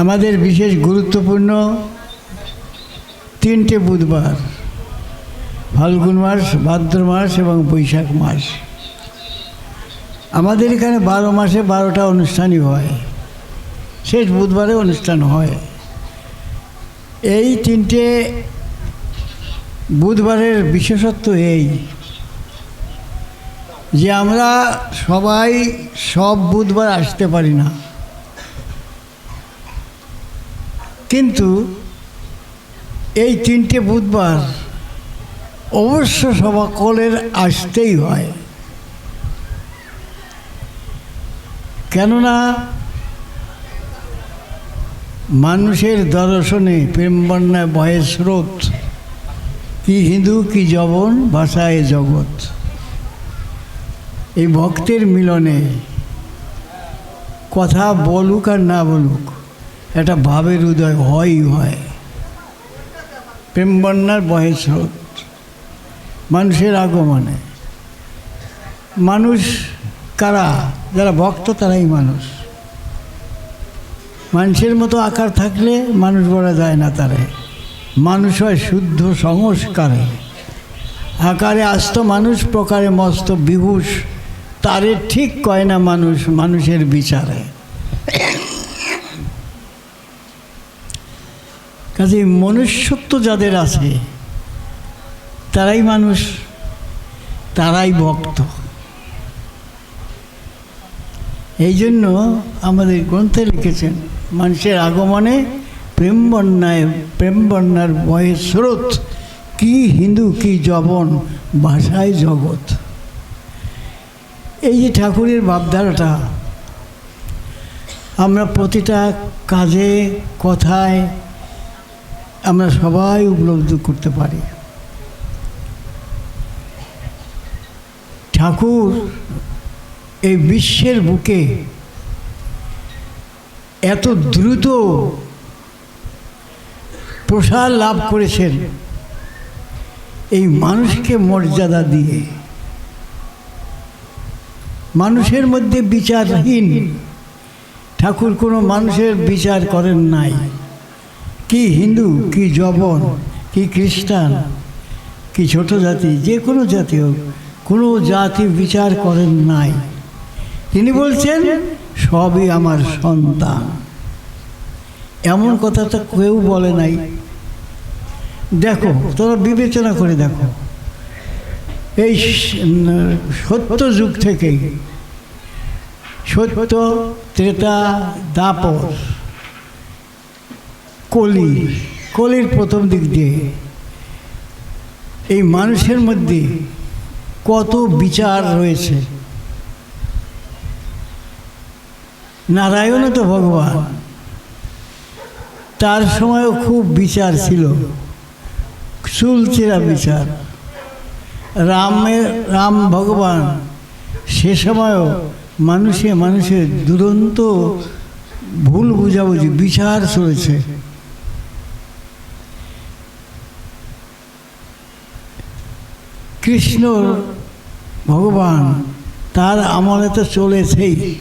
আমাদের বিশেষ গুরুত্বপূর্ণ তিনটে বুধবার, ফাল্গুন মাস, ভাদ্র মাস এবং বৈশাখ মাস। আমাদের এখানে বারো মাসে বারোটা অনুষ্ঠানই হয়। শেষ বুধবারে অনুষ্ঠান হয়। এই তিনটে বুধবারের বিশেষত্ব এই যে আমরা সবাই সব বুধবার আসতে পারি না। কিন্তু এই তিনটে বুধবার অবশ্য সকলের আসতেই হয়। কেননা মানুষের দর্শনে প্রেম বন্যায় বয়ের স্রোত, কি হিন্দু, কি জবন, ভাষায় জগৎ। এই ভক্তের মিলনে কথা বলুক আর না বলুক একটা ভাবের উদয় হয়ই হয়। প্রেম বন্যার বহে স্রোত মানুষের আগমনে। মানুষ কারা? যারা ভক্ত, তারাই মানুষ। মানুষের মতো আকার থাকলে মানুষ বলা যায় না তারে। মানুষ হয় শুদ্ধ সংস্কারে। আকারে আস্ত মানুষ, প্রকারে মস্ত বিভূষ। তারে ঠিক কয় না মানুষ, মানুষের বিচারে। কাজে মনুষ্যত্ব যাদের আছে, তারাই মানুষ, তারাই ভক্ত। এই জন্য আমাদের গ্রন্থে লিখেছেন, মানুষের আগমনে প্রেম বন্যায়, প্রেম বন্যার বয়ের স্রোত, কি হিন্দু, কি জবন, ভাষায় জগৎ। এই যে ঠাকুরের ভাবধারাটা, আমরা প্রতিটা কাজে, কথায় আমরা সবাই উপলব্ধি করতে পারি। ঠাকুর এই বিশ্বের বুকে এত দ্রুত প্রসার লাভ করেছেন, এই মানুষকে মর্যাদা দিয়ে। মানুষের মধ্যে বিচারহীন ঠাকুর কোনো মানুষের বিচার করেন নাই। কি হিন্দু, কি জবন, কি খ্রিস্টান, কি ছোট জাতি, যে কোনো জাতি হোক, কোনো জাতি বিচার করেন নাই। তিনি বলছেন, সবই আমার সন্তান। এমন কথা তো কেউ বলে নাই। দেখো তোরা বিবেচনা করে দেখো। এই সত্য যুগ থেকেই সত্য, ত্রেতা, দাপর কলি। কলির প্রথম দিক দিয়ে। এই মানুষের মধ্যে কত বিচার রয়েছে। নারায়ণ তো ভগবান। তার সময়ও খুব বিচার ছিল। চুলচেরা বিচার। রামের রাম ভগবান সে সময়ও মানুষে মানুষের দুরন্ত ভুল বুঝাবুঝি বিচার চলেছে। কৃষ্ণ ভগবান, তার আমলে তো চলেছেই।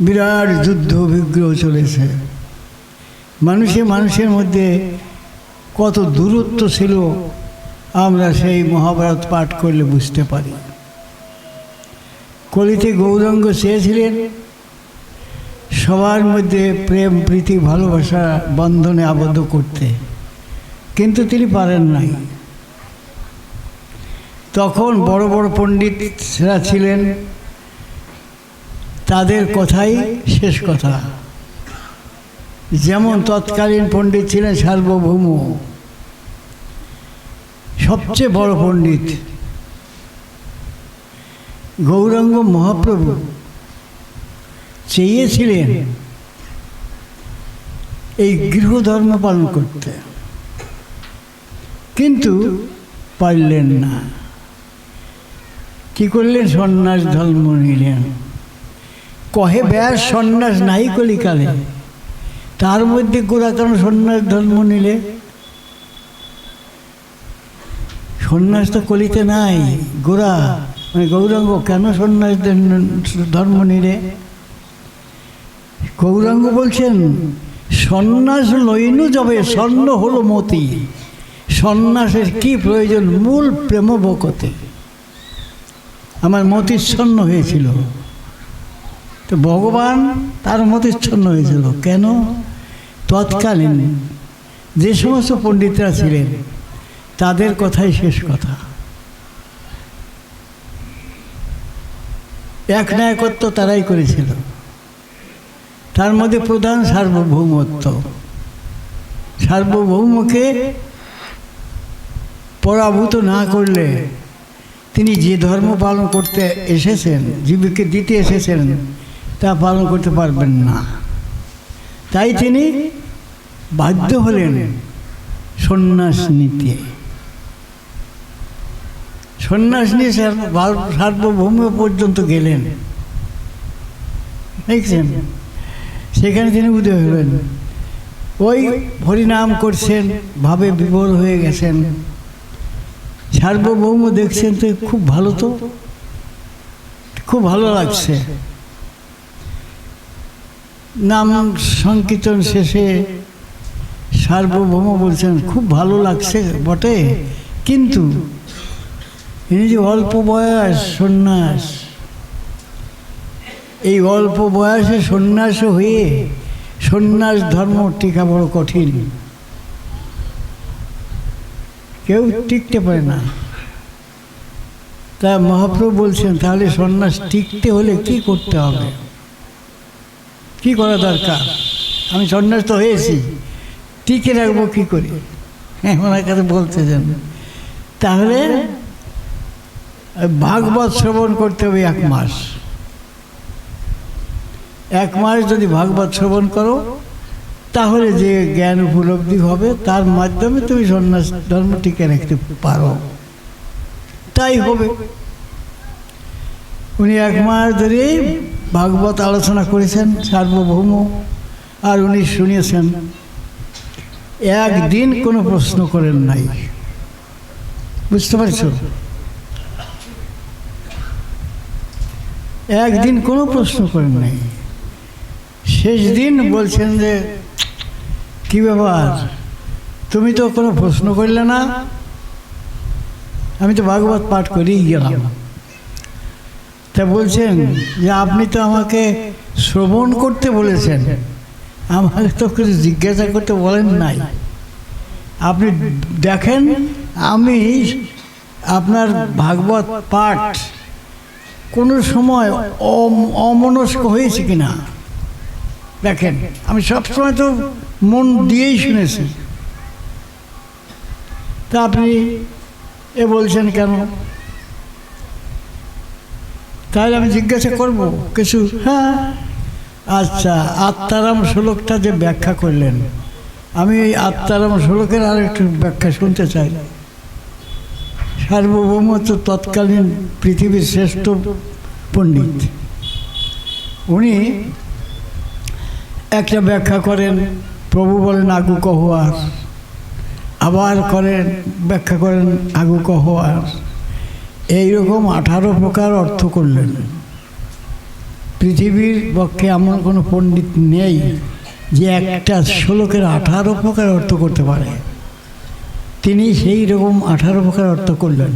বিরাট যুদ্ধ বিগ্রহ চলেছে। মানুষে মানুষের মধ্যে কত দূরত্ব ছিল, আমরা সেই মহাভারত পাঠ করলে বুঝতে পারি। কলিতে গৌরাঙ্গ চেয়েছিলেন, সবার মধ্যে প্রেম, প্রীতি, ভালোবাসা, বন্ধনে আবদ্ধ করতে। কিন্তু তিনি পারেন নাই। তখন বড় বড় পণ্ডিতরা ছিলেন। তাদের কথাই শেষ কথা। যেমন তৎকালীন পণ্ডিত ছিলেন সার্বভৌম। সবচেয়ে বড় পণ্ডিত গৌরাঙ্গ মহাপ্রভু চেয়েছিলেন এই গৃহধর্ম পালন করতে। কিন্তু পারলেন না। কি করলেন সন্ন্যাস ধর্ম নিলেন কহে ব্যাস সন্ন্যাস নাই কলিকালে। তার মধ্যে গোড়া কেন সন্ন্যাস ধর্ম নিলে সন্ন্যাস তো কলিতে নাই গোড়া মানে গৌরাঙ্গ, কেন সন্ন্যাস ধর্ম নিলে গৌরাঙ্গ বলছেন, সন্ন্যাস লইনু যাবে, স্বর্ণ হলো মতি। সন্ন্যাসের কি প্রয়োজন? মূল প্রেম বকতে আমার মতিচ্ছন্ন হয়েছিল। তো ভগবান তার মতিচ্ছন্ন হয়েছিল। কেন? তৎকালীন যে সমস্ত পণ্ডিতরা ছিলেন, তাদের কথাই শেষ কথা। এক নায়কত্ব তারাই করেছিল। তার মধ্যে প্রধান সার্বভৌমত্ব। সার্বভৌমকে পরাভূত না করলে তিনি যে ধর্ম পালন করতে এসেছেন, জীবিকে দিতে এসেছেন, তা পালন করতে পারবেন না। তাই তিনি বাধ্য হলেন সন্ন্যাস নিতে সন্ন্যাস নিয়ে সার্বভৌম পর্যন্ত গেলেন। দেখছেন? সেখানে তিনি উদয় হলেন। ওই হরিনাম করছেন, ভাবে বিভোর হয়ে গেছেন। সার্বভৌম দেখছেন তো খুব ভালো তো? খুব ভালো লাগছে। নাম সংকীর্তন শেষে সার্বভৌম বলছেন, খুব ভালো লাগছে বটে। কিন্তু ইনি যে অল্প বয়স সন্ন্যাস, এই অল্প বয়সে সন্ন্যাস হয়ে সন্ন্যাস ধর্ম টিকা বড় কঠিন। কেউ টিকতে পারে না। তা মহাপ্রভু বলছেন, তাহলে সন্ন্যাস টিকতে হলে কি করতে হবে? কি করা দরকার? আমি সন্ন্যাস তো হয়েছি, টিকে রাখব কি করে? হ্যাঁ ওনার কাছে বলতে চান তাহলে ভাগবত শ্রবণ করতে হবে এক মাস। এক মাস যদি ভাগবত শ্রবণ করো তাহলে যে জ্ঞান উপলব্ধি হবে, তার মাধ্যমে তুমি সন্ন্যাস ধর্ম টিকে রাখতে পারো। তাই হবে। উনি এক মাস ধরে ভাগবত আলোচনা করেছেন, সার্বভৌম, আর উনি শুনিয়েছেন, একদিন কোনো প্রশ্ন করেন নাই। বুঝতে পারছ? একদিন কোনো প্রশ্ন করেন নাই। শেষ দিন বলছেন যে কি ব্যাপার? তুমি তো কোনো প্রশ্ন করলে না? আমি তো ভাগবত পাঠ করেই গেলাম। তা বলছেন যে আপনি তো আমাকে শ্রবণ করতে বলেছেন। আমাকে তো কিছু জিজ্ঞাসা করতে বলেন নাই। আপনি দেখেন, আমি আপনার ভাগবত পাঠ কোনো সময় অম- অমনস্ক হয়েছে কিনা? দেখেন, আমি সবসময় তো মন দিয়েই শুনেছি। তা আপনি এ বলছেন কেন? তাহলে আমি জিজ্ঞাসা করব, কিছু হ্যাঁ? আচ্ছা আত্মারাম শ্লোকটা যে ব্যাখ্যা করলেন, আমি এই আত্মারাম শ্লোকের আর একটু ব্যাখ্যা শুনতে চাই। সার্বভৌম তো তৎকালীন পৃথিবীর শ্রেষ্ঠ পণ্ডিত। উনি একটা ব্যাখ্যা করেন, প্রভু বলেন আগু কহোয়ার। আবার করেন, ব্যাখ্যা করেন আগু কহোয়ার। এইরকম আঠারো প্রকার অর্থ করলেন। পৃথিবীর পক্ষে এমন কোনো পণ্ডিত নেই যে একটা শ্লোকের আঠারো প্রকার অর্থ করতে পারে। তিনি সেই রকম আঠারো প্রকার অর্থ করলেন।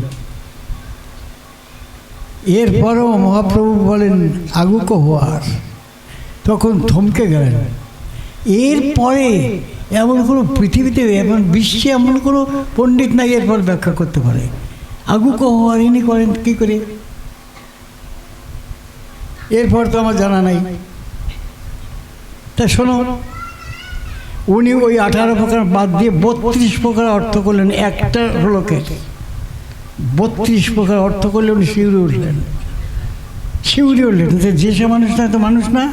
এরপরও মহাপ্রভু বলেন আগুক হওয়ার তখন থমকে গেলেন। এরপরে এমন কোনো পৃথিবীতে, এমন বিশ্বে এমন কোনো পণ্ডিত নাই, এরপর ব্যাখ্যা করতে পারে। আগু ইনি করেন, কী করে? এরপর তো আমার জানা নাই। তা শোনো, উনি ওই আঠারো প্রকার বাদ দিয়ে বত্রিশ প্রকার অর্থ করলেন। একটা লোকের বত্রিশ প্রকার অর্থ করলে উনি শিউরে উঠলেন। শিউরে উঠলেন। যে সে মানুষ না তো মানুষ না।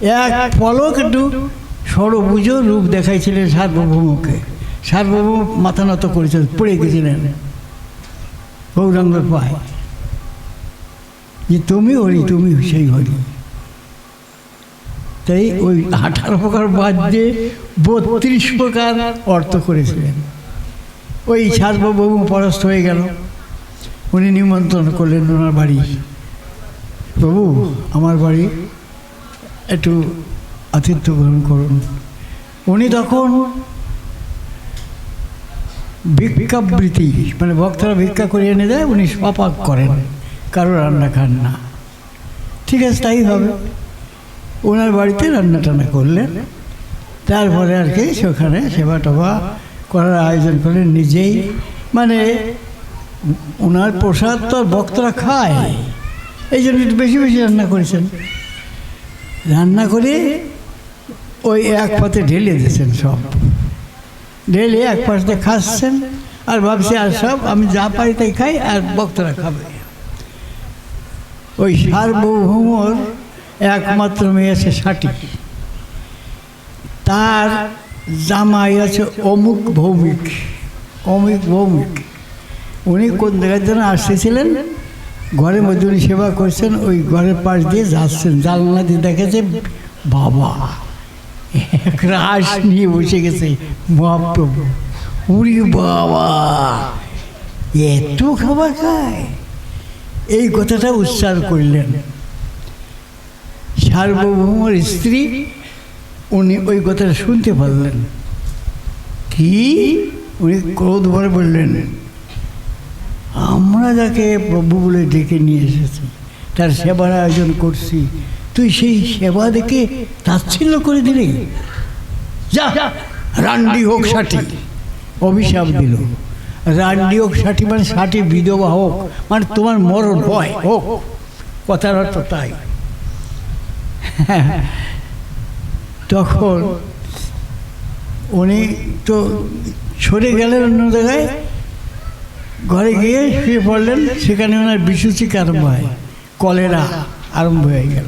এক পলক একটু সরবুজ রূপ দেখাইছিলেন সার্বভৌমকে। সার্বভৌম মাথা নত করেছিলেন পড়ে গেছিলেন গৌরাঙ্গর পায়। যে তুমি হরি, তুমি সেই হরি। তাই ওই আঠারো প্রকার বাদ দিয়ে বত্রিশ প্রকার অর্থ করেছিলেন। ওই সার্বভৌম পরাস্ত হয়ে গেল। উনি নিমন্ত্রণ করলেন ওনার বাড়ি। প্রভু, আমার বাড়ি একটু আতিথ্য গ্রহণ করুন। উনি তখন ভিক্ষাবৃত্তি মানে ভক্তরা ভিক্ষা করে এনে দেয়, উনি সপাক করেন, কারও রান্না খান না। ঠিক আছে, তাই হবে। ওনার বাড়িতে রান্না টান্না করলেন। তারপরে আর কি, সেখানে সেবা টেবা করার আয়োজন করলেন নিজেই। মানে ওনার প্রসাদ তো ভক্তরা খায়। এই জন্য একটু বেশি বেশি রান্না করেছেন। রান্না করে ওই এক পাতে ঢেলে দিয়েছেন সব। ঢেলে এক পাশে খাচ্ছেন আর ভাবছি, আর সব আমি যা পারি তাই খাই আর ভক্তরা খাবে। ওই সার্বভৌমর একমাত্র মেয়ে আছে ষাটি। তার জামাই আছে অমুক ভৌমিক অমুক ভৌমিক। উনি কোন জায়গার জন্য আসতেছিলেন? মধ্যে উনি সেবা করছেন, ওই ঘরের পাশ দিয়ে যাচ্ছেন। জানলা দিয়ে দেখেছে বাবা রাস নিয়ে বসে গেছে, মহাপ্রভু। উরি বাবা, এত খাবার খায়। এই কথাটা উচ্চার করলেন। সার্বভৌমর স্ত্রী, উনি ওই কথাটা শুনতে পারলেন। কি? উনি ক্রোধ ভরে বললেন আমরা যাকে প্রভু বলে ডেকে নিয়ে এসেছি, তার সেবার আয়োজন করছি। তুই সেই সেবা দেখে তাচ্ছিল্য করে দিলি? যা, রান্ডি হোক ষাটি অভিশাপ দিল। রান্ডি হোক ষাটি মানে ষাটি বিধবা হোক মানে তোমার মরণ হয় হোক। কথার অর্থ তাই। তখন উনি তো সরে গেলেন অন্য জায়গায় ঘরে গিয়ে শুয়ে পড়লেন, সেখানে ওনার বিশুচিক আরম্ভ হয়, কলেরা আরম্ভ হয়ে গেল।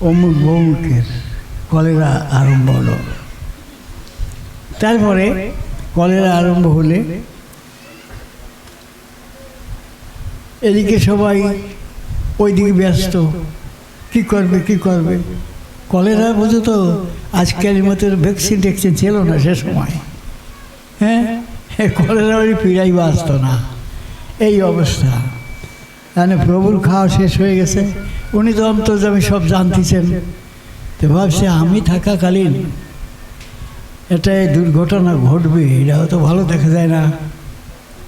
অমুক বমুকের কলেরা আরম্ভ হলো। তারপরে কলেরা আরম্ভ হলে এদিকে সবাই ওইদিকে ব্যস্ত, কি করবে কি করবে? কলেরা বুঝো তো, আজকের মতো ভ্যাকসিন ট্যাকসিন ছিল না সে সময়। হ্যাঁ? কলেরা ওই পিড়াই বাঁচত না। এই অবস্থা। মানে প্রভুর খাওয়া শেষ হয়ে গেছে। উনি তো অন্তর্জামী সব জানতেছেন। তো ভাবছে, আমি থাকাকালীন এটা এই দুর্ঘটনা ঘটবে, এটা হয়তো ভালো দেখা যায় না।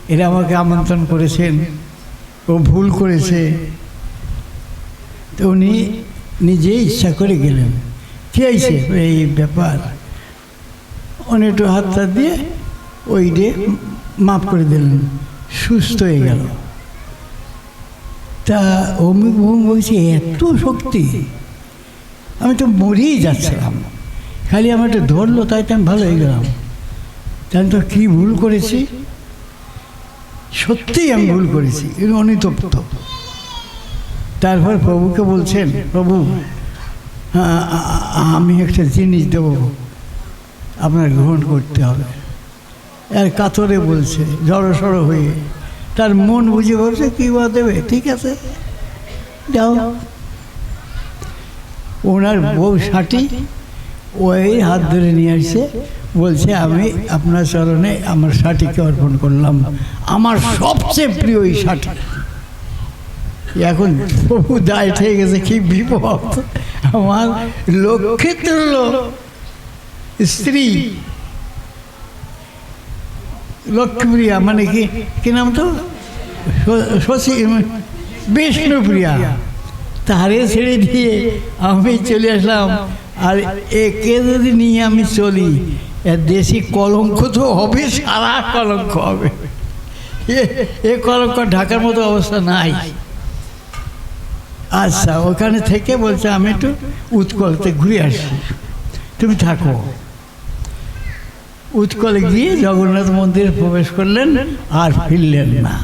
এরা আমাকে আমন্ত্রণ করেছেন ও ভুল করেছে। তো উনি নিজে ইচ্ছা করে গেলেন। কি এই ব্যাপার। উনি একটু হাত দিয়ে ওই ডে মাফ করে দিলেন, সুস্থ হয়ে গেল। তা অমুক ভূম বলছে, এত শক্তি, আমি তো মরেই যাচ্ছিলাম। খালি আমার একটু ধরলো, তাই তো আমি ভালো হয়ে গেলাম। তাহলে তো কী ভুল করেছি? সত্যিই আমি ভুল করেছি, এর অনিতপ্ত। তারপর প্রভুকে বলছেন, প্রভু আমি একটা জিনিস দেবো, আপনার গ্রহণ করতে হবে। আর কাতরে বলছে জড়ো সড়ো হয়ে। তার মন বুঝে ভাবছে কী বা দেবে? ঠিক আছে, যাও। ওনার বউ ষাটি ওই হাত ধরে নিয়ে আসছে, বলছে, আমি আপনার চরণে আমার ষাটিকে অর্পণ করলাম। আমার সবচেয়ে প্রিয় এই ষাটি এখন বহু দায় থেকে গেছে, কি বিপদ। আমার লক্ষ্যে তুলল স্ত্রী লক্ষ্মীপ্রিয়া মানে কি? কি নাম তো? শশী বিষ্ণুপ্রিয়া। তারে ছেড়ে দিয়ে আমি চলে আসলাম। আর একে যদি নিয়ে আমি চলি দেশি কলঙ্ক তো হবে, সারা কলঙ্ক হবে। এ কলঙ্ক ঢাকার মতো অবস্থা নাই। আচ্ছা ওখানে থেকে বলছে আমি একটু উৎকলতে ঘুরে আসি। তুমি থাকো। উৎকলে গিয়ে জগন্নাথ মন্দিরে প্রবেশ করলেন, আর ফিরলেন না।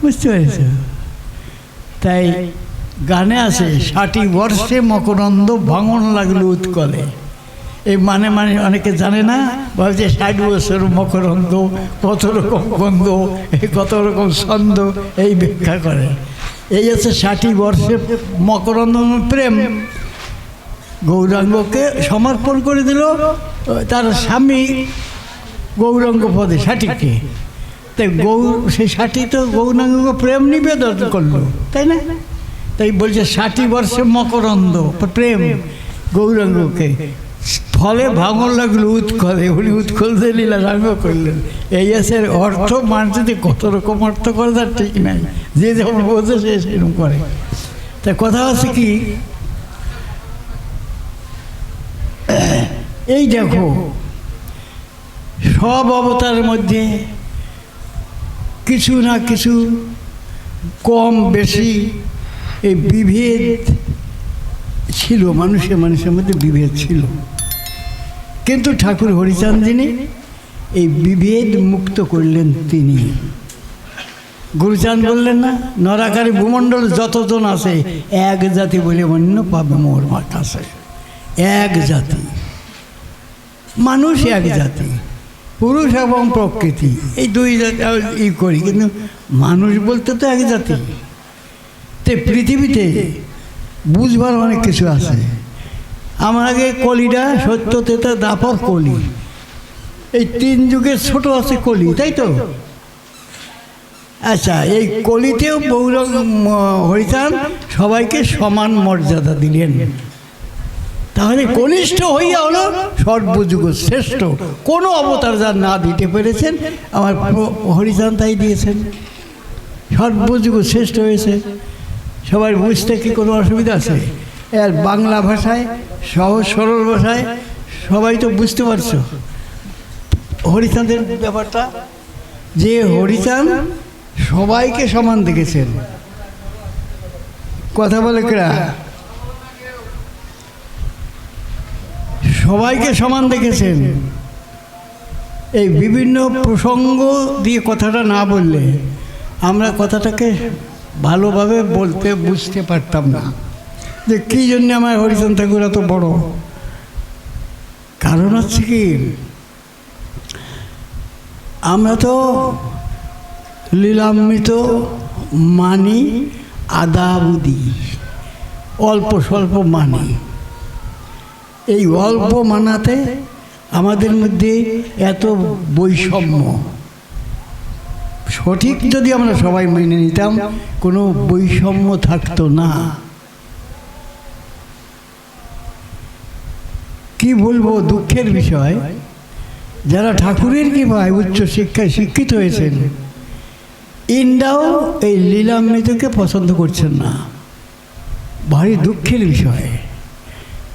বুঝতে পেরেছ? তাই গানে আছে, ষাটি বর্ষে মকরন্দ ভাঙন লাগল উৎকলে। এই মানে মানে অনেকে জানে না, ভাবছে ষাট বছর মকরন্দ, কত রকম গন্ধ এই কত রকম ছন্দ, এই ব্যাখ্যা করে। এই হচ্ছে ষাটি বর্ষে মকরন্দ প্রেম। গৌরাঙ্গকে সমর্পণ করে দিল তার স্বামী গৌরাঙ্গ পদে ষাটিকে তাই গৌ সেই ষাটি তো গৌরাঙ্গকে প্রেম নিবেদন করল, তাই না? তাই বলছে ষাটি বর্ষে মকরন্দ, প্রেম গৌরাঙ্গকে। ফলে ভাঙন লাগল উৎকলে। উনি উৎকল লীলা সাঙ্গ করলেন। এই এসের অর্থ মানুষদের কত রকম অর্থ করে তার ঠিক নাই। যে যেমন বোঝে সে সেরকম করে। তা কথা হচ্ছে কি এই দেখো, সব অবতারের মধ্যে কিছু না কিছু কম, বেশি এই বিভেদ ছিল মানুষের মানুষের মধ্যে বিভেদ ছিল। কিন্তু ঠাকুর হরিচাঁদ যিনি এই বিভেদ মুক্ত করলেন তিনি। গুরুচাঁদ বললেন না, নরাকারী ভূমণ্ডল যতজন আছে, এক জাতি বলে অন্য পাবে, মোর মাঠ আছে। এক জাতি। মানুষ এক জাতি পুরুষ এবং প্রকৃতি এই দুই জাতি ই করি কিন্তু মানুষ বলতে তো এক জাতি। তে পৃথিবীতে বুঝবার অনেক কিছু আছে। আমার আগে কলিটা সত্য তেতা দাপর কলি। এই তিন যুগের ছোট আছে কলি তাই তো? আচ্ছা এই কলিতেও বৌরং হরিচান সবাইকে সমান মর্যাদা দিলেন। তাহলে কনিষ্ঠ হইয়া হলো সর্বযুগ শ্রেষ্ঠ। কোনো অবতার যার না দিতে পেরেছেন। আমার হরিচাঁদ তাই দিয়েছেন। সর্বযুগ শ্রেষ্ঠ হয়েছে। সবার বুঝতে কি কোনো অসুবিধা আছে? এর বাংলা ভাষায়, সহজ সরল ভাষায় সবাই তো বুঝতে পারছ। হরিচাঁদের ব্যাপারটা, যে হরিচাঁদ সবাইকে সমান দেখেছেন। কথা বলে কেরা? সবাইকে সমান দেখেছেন। এই বিভিন্ন প্রসঙ্গ দিয়ে কথাটা না বললে আমরা কথাটাকে ভালোভাবে বলতে বুঝতে পারতাম না। যে কী জন্য আমার হরিচন্দ ঠাকুর এত বড়? কারণ হচ্ছে কি, আমরা তো লীলামৃত, মানি আদাবুদি অল্প স্বল্প মানি। এই অল্প মানাতে আমাদের মধ্যে এত বৈষম্য। সঠিক যদি আমরা সবাই মেনে নিতাম, কোনো বৈষম্য থাকতো না। কি বলব, দুঃখের বিষয়, যারা ঠাকুরের কি ভাই উচ্চ শিক্ষায় শিক্ষিত হয়েছেন ইন্দাও এই লীলামৃতকে পছন্দ করছেন না। ভারী দুঃখের বিষয়।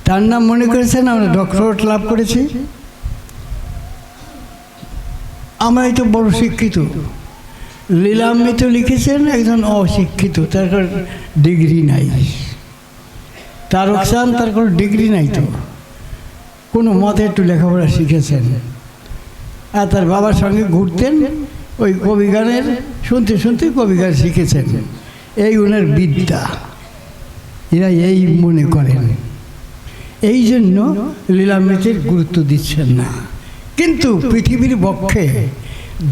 তার নাম মনে করেছেন? আমরা ডক্টরেট লাভ করেছি। আমরা তো বড় শিক্ষিত। লীলামৃত লিখেছেন একজন অশিক্ষিত। তার কোনো ডিগ্রি নাই। তারকসান তার কোনো ডিগ্রি নাই তো। কোনো মতে একটু লেখাপড়া শিখেছেন। আর তার বাবার সঙ্গে ঘুরতেন। ওই কবিগানের শুনতে শুনতে কবিগান শিখেছেন। এই ওনার বিদ্যা। এরা এই মনে করেন। এই জন্য লীলামৃতের গুরুত্ব দিচ্ছেন না। কিন্তু পৃথিবীর পক্ষে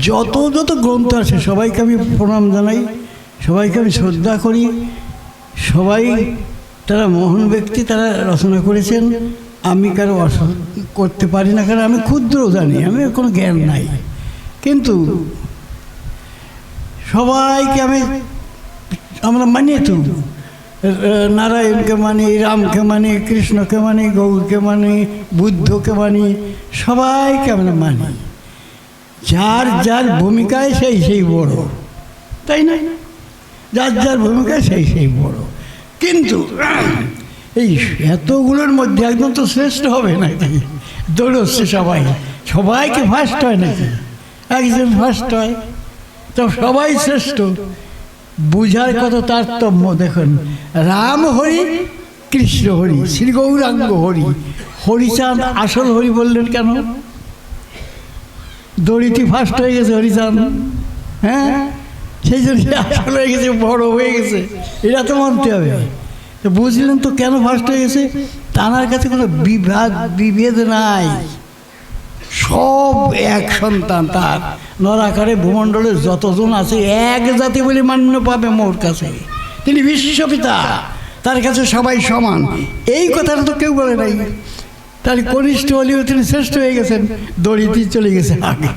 যত যত গ্রন্থ আছে, সবাইকে আমি প্রণাম জানাই, সবাইকে আমি শ্রদ্ধা করি, সবাই তারা মহান ব্যক্তি, তারা রচনা করেছেন, আমি কারও অস- করতে পারি না, কারণ আমি ক্ষুদ্র জানি, আমি কোনো জ্ঞান নাই। কিন্তু সবাইকে আমি, আমরা মানিয়ে তো নারায়ণকে মানি রামকে মানি কৃষ্ণকে মানি গৌরকে মানি বুদ্ধকে মানি সবাইকে আমরা মানি। যার যার ভূমিকায় সেই সেই বড়। তাই না? যার যার ভূমিকায় সেই সেই বড়। কিন্তু এই এতগুলোর মধ্যে একদম তো শ্রেষ্ঠ হবে নাকি দৌড়চ্ছে সবাই। সবাইকে ফার্স্ট হয় নাকি? একজন ফার্স্ট হয়। তো সবাই শ্রেষ্ঠ। বুঝার কত তারতম্য দেখুন, রাম হরি, কৃষ্ণ হরি, শ্রী গৌরাঙ্গ হরি। হরিচাঁদ আসল হরি বললেন কেন? দড়িটি ফার্স্ট হয়ে গেছে হরিচাঁদ। হ্যাঁ? সেই জন্য আসল হয়ে গেছে, বড় হয়ে গেছে। এটা তো মানতে হবে। বুঝলেন তো কেন ফার্স্ট হয়ে গেছে? তানার কাছে কোনো বিভাগ বিভেদ নাই। সব এক সন্তান তার। নরাকারে ভূমণ্ডলের যতজন আছে, এক জাতি বলে মান্য পাবে মোর কাছে। তিনি বিশ্বপিতা, তার কাছে সবাই সমান। এই কথাটা তো কেউ বলে নাই। তার কনিষ্ঠ হলেও তিনি শ্রেষ্ঠ হয়ে গেছেন দড়িতে চলে গেছে আগে।